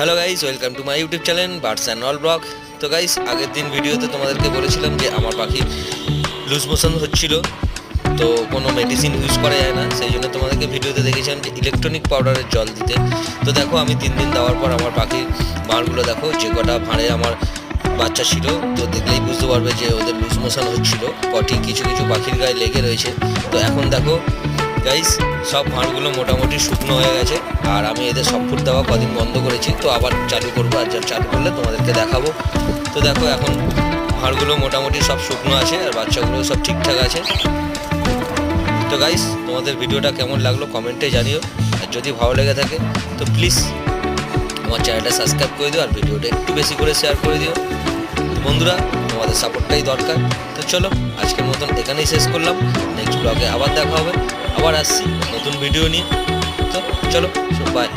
Hello guys welcome to my YouTube channel birds and all blog তো guys আগের দিন ভিডিওতে তোমাদেরকে বলেছিলাম যে আমার পাখির লুজ মোশন হচ্ছিল। তো কোনো মেডিসিন ইউজ করা যায় না। সেই জন্য তোমাদেরকে ভিডিওতে দেখেছিলাম যে ইলেকট্রনিক পাউডারের জল দিতে। তো দেখো, আমি তিন দিন দেওয়ার পর আমার পাখির মারগুলো দেখো, যে কটা ভাঁড়ে আমার বাচ্চা ছিল। তো দেখলেই বুঝতে পারবে যে ওদের লুজ মোশন হচ্ছিল। পটি কিছু কিছু পাখির গায়ে লেগে রয়েছে। তো এখন দেখো গাইস সব ভাঁড়গুলো মোটামুটি শুকনো হয়ে গেছে। আর আমি এদের সব ফুট দেওয়া কদিন বন্ধ করেছি। তো আবার চালু করব, আর চালু করলে তোমাদেরকে দেখাবো। তো দেখো, এখন ভাঁড়গুলো মোটামুটি সব শুকনো আছে, আর বাচ্চাগুলো সব ঠিকঠাক আছে। তো গাইস তোমাদের ভিডিওটা কেমন লাগল কমেন্টে জানিও। আর যদি ভালো লেগে থাকে, তো প্লিজ আমার চ্যানেলটা সাবস্ক্রাইব করে দিও, আর ভিডিওটা একটু বেশি করে শেয়ার করে দিও। বন্ধুরা, তোমাদের সাপোর্টটাই দরকার। তো চলো, আজকের মতন এখানেই শেষ করলাম। নেক্সট ব্লগে আবার দেখা হবে। আবার আসছি নতুন ভিডিও নিয়ে। তো চলো বাই